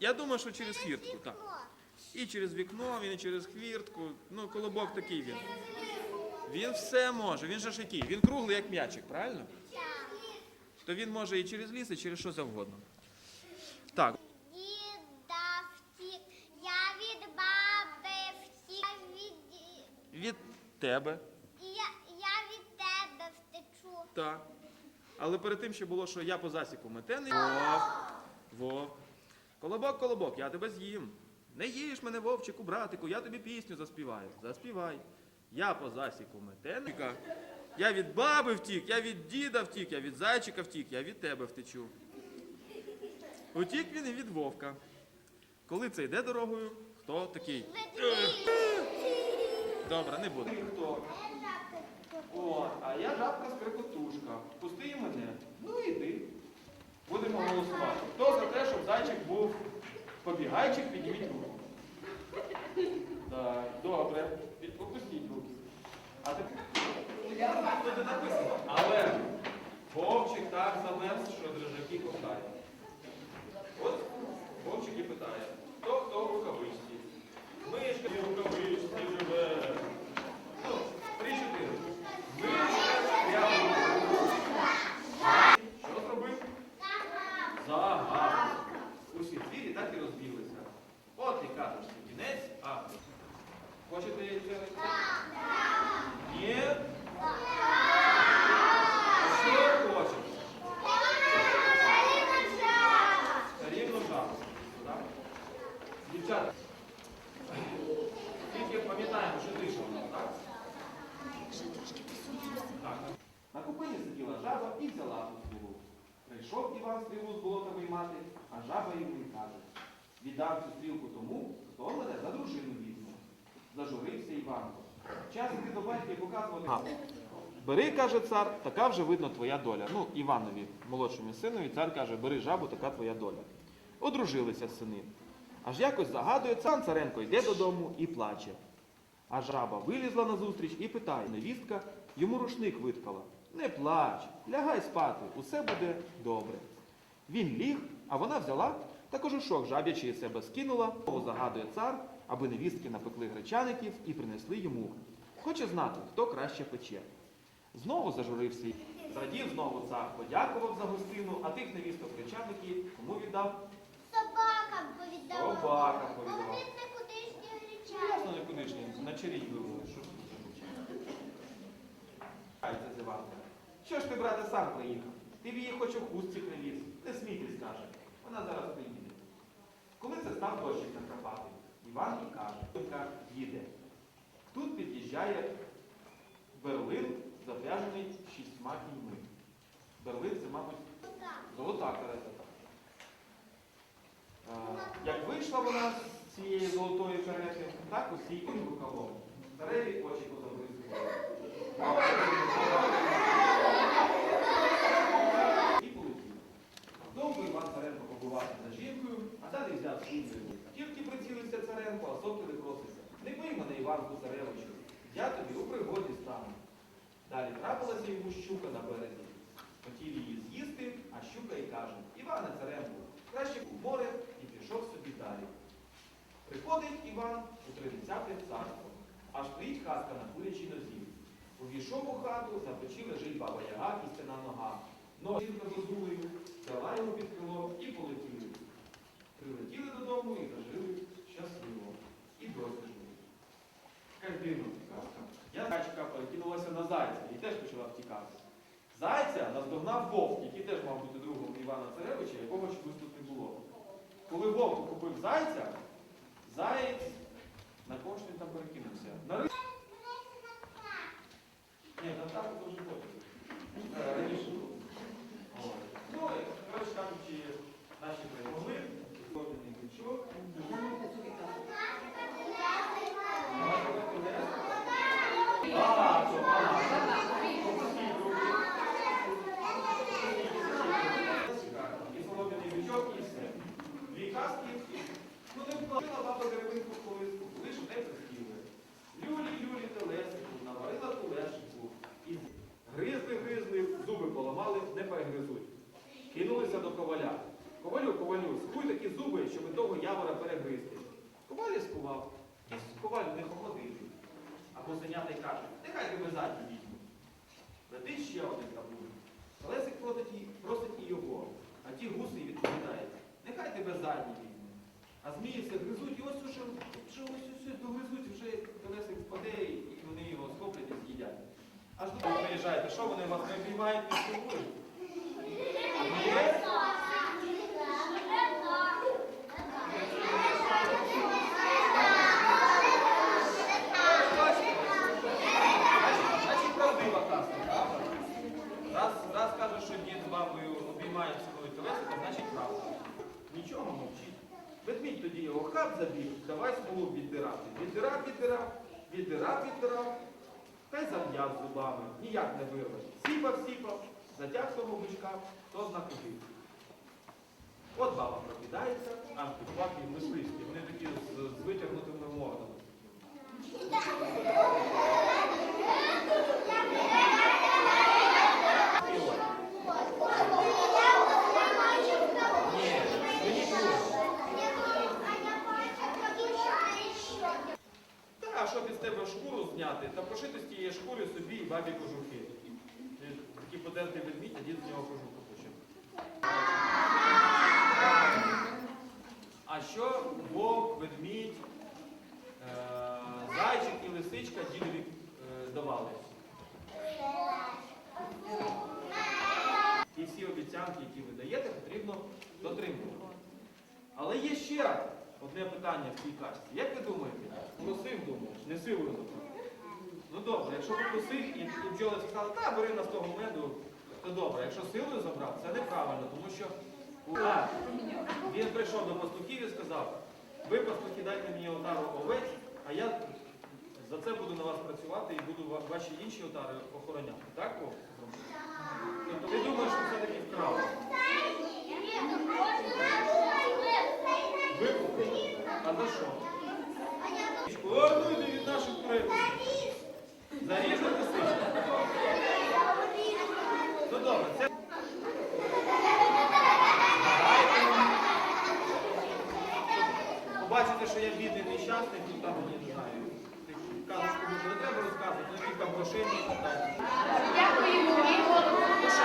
Я думаю, що через хвіртку, так. І через вікно, він і через хвіртку. Ну, колобок такий він. Він все може. Він же ж який? Він круглий, як м'ячик, правильно? То він може і через ліс, і через що завгодно. Так, Діда втік, я від баби втік, я від... від тебе. я, я від тебе втечу. Так. Але перед тим ще було, що я по засіку метений. Вовк. Вовк. Колобок, колобок, я тебе з'їм. Не їж мене, вовчику, братику, я тобі пісню заспіваю. Заспівай. Я по засіку метений. Я від баби втік, я від діда втік, я від зайчика втік, я від тебе втечу. Утік він і від вовка. Коли це йде дорогою, хто такий? Добре, не буде. Хто? От, а я жабка скрикотушка. Пусти мене. Ну іди. Будемо голосувати. Хто за те, щоб зайчик був побігайчик, підніміть руку. Так, добре. Опустіть руки. А тепер тут написано. Але вовчик так замерз, що дрожаки ковтає. От вовчик і питає, хто хто в рукавичці? Мишка рукавичці живе. Ну, три-чотири. Мишка прямо. Що зробив? Загад. Усі звірі так і розбіглися. От і казочці кінець, а хочете це? Ні? Що хочете? Рівно жабу. Так? Дівчата, тільки пам'ятаємо, що тиша у нас, так? Так. На купині сиділа жаба і взяла ту стрілу. Прийшов Іван стрілу з болота виймати, а жаба йому й каже. Віддам тому, хто мене за дружину візьме. Зажурився Іванко. Час іти до батька і показувати. Бери, каже цар, така вже видно твоя доля. Ну, Іванові, молодшому синові, цар каже, бери жабу, така твоя доля. Одружилися сини. Аж якось загадує цар царенко йде додому і плаче. А жаба вилізла назустріч і питає, невістка йому рушник виткала. Не плач, лягай спати, усе буде добре. Він ліг, а вона взяла та кожушок жаб'ячий з себе скинула, загадує цар, аби невістки напекли гречаників і принесли йому. Хоче знати, хто краще пече. Знову зажурився. Зрадів знову цар, подякував за гостину, а тих невісток гречаників кому віддав? Собака повідала. Собака повідала. Вони це кудишні Ну, Ясно, гречани. не кудишні, на чарі вивели, що ж тут. Що ж ти, брате, сам приїхав? Ти в її хоч у хустці привіз. Не смійтесь, каже. Вона зараз приїде. Коли це став дощик накрапати, Іван і каже, «Донька їде. Тут під'їжджає берлин, запряжений шістьма кіньми. Берлин це, мабуть, золота карета. Е, Як вийшла вона з цієї золотої карети, так усі і рукавом. Стареві очі позабризкували. І полетів. Довго Іван Царенко побувався за жінкою, а далі взяв шубою. Тільки прицілився Царенко, а сокіли проситься. Не бий мене, Іванку Царевичу, я тобі у пригоді стану. Далі трапилася йому щука на березі. Хотів її з'їсти, а щука й каже, Іване Краще в море і пішов собі далі. Приходить Іван у тридцяте царство, аж стоїть хатка на курячій нозі. Увійшов у хату, за печі лежить баба Яга, кістяна нога. Но жінка зозулею, взяла його під крило і полетіли. Прилетіли додому і зажили щасливо. І живуть. Якась дивна. Я зайчика перекинулася на зайця і теж почала втікати. Зайця наздогнав вовк, який теж мав бути другом Івана Царевича, якого чомусь. Коли вовк купив зайця, заєць на кого ж він там перекинувся? На рис... Ні, на так дуже потім. Е, Раніше. Ну, коротше кажучи, наші перемогли. кожен крючок. А козенята й каже, нехай тебе задні візьму. Летить ще один табун. Лесик просить і, і його. А ті гуси відповідають, нехай тебе задні візьму. А змії все гризуть, і ось уже, ось ось ось догризуть, вже Лесик впаде, і вони його схоплять і з'їдять. Аж тут ви приїжджаєте, що вони вас не обіймають, не цілують? Тоді його хап забіг, давай смолу віддирати. Віддирав, віддирав, віддирав, віддирав. Та й зав'яз зубами, ніяк не вирве. Сіпав, сіпав, затяг того бичка, то зна. От баба прокидається, а підхватує мисливські. Вони такі з, з витягнутими мордами. І от. Ні, мені було. Та, а щоб із тебе шкуру зняти, та пошити з тієї шкури собі і бабі кожухи. Ти Такий дід з нього кожуху почав. А що вовк, ведмідь, е, зайчик і лисичка дідові е, давали? І всі обіцянки, які ви даєте, потрібно дотримувати. Але є ще одне питання в цій кашці. Як ви думаєте? Просив, думаєш, не силою. Ну добре, якщо попросив і, бджоли сказали, та бери нас того меду, то добре. Якщо силою забрав, це неправильно, тому що а, він прийшов до пастухів і сказав, ви пастухи дайте мені отару овець, а я за це буду на вас працювати і буду ваші інші отари охороняти. Так? Тобто ви думаєте, що все таки вкрали? Викупили? А за що? Повернуйте від наших предків. Зарізати сичку. Побачите, що я бідний нещасний, тут там не знаю. Казочку мені не треба розказувати, ну там грошей Дякуємо що?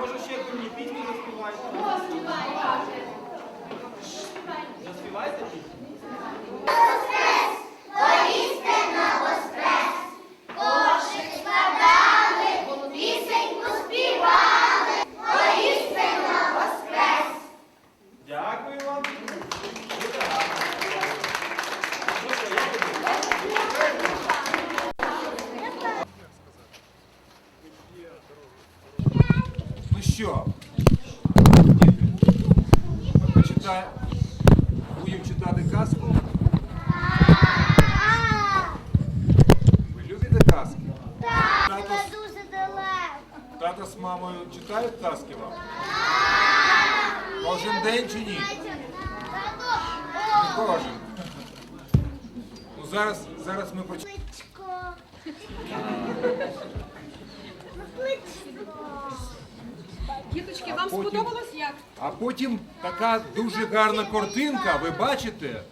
Може ще як ви мені пісню заспіваєте? Заспіваєте пісню? Дякую вам. Дуже гарно. Ну що, я буду. Ну що, діти, будемо читати казку. Ви любите казки? Тато, з- Дуже далеко. тато з мамою читають казки вам? Кожен день чи ні? Не кожен. Ну зараз, зараз ми почитаємо. Пличко. Діточки, вам потім- сподобалось як? А потім така дуже гарна картинка, ви бачите?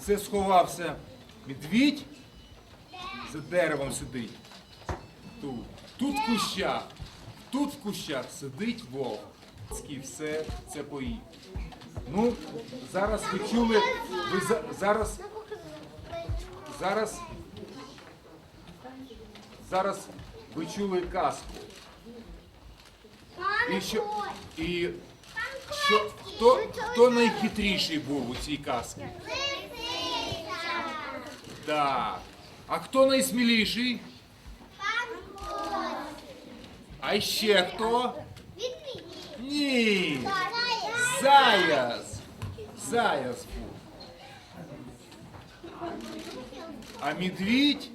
Це сховався медвідь, за деревом сидить. Тут, тут в кущах, тут в кущах сидить вовк. І все це поїть. Ну, зараз ви чули, ви за- зараз, зараз, зараз ви чули казку. І що, і що, хто, хто найхитріший був у цій казці? Так. А хто найсміліший? А ще хто? Ні. Заяц. Заяц був. А медвідь?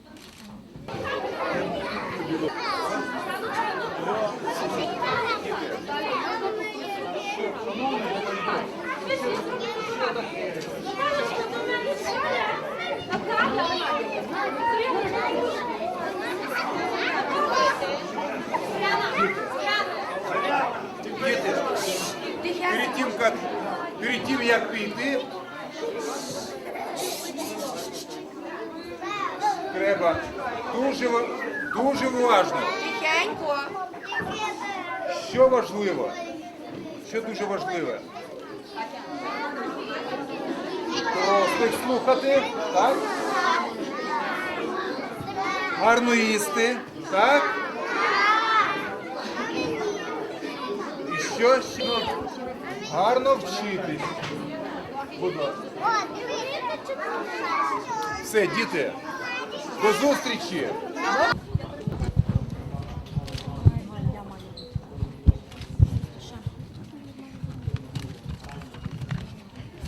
Перед тим, як, перед тим, як піти, треба дуже, дуже уважно. Тихенько. Що важливо? Що дуже важливе? Просто слухати, так? Гарно їсти, так? І що ще? Гарно вчитись. Будь ласка. Все, діти, до зустрічі!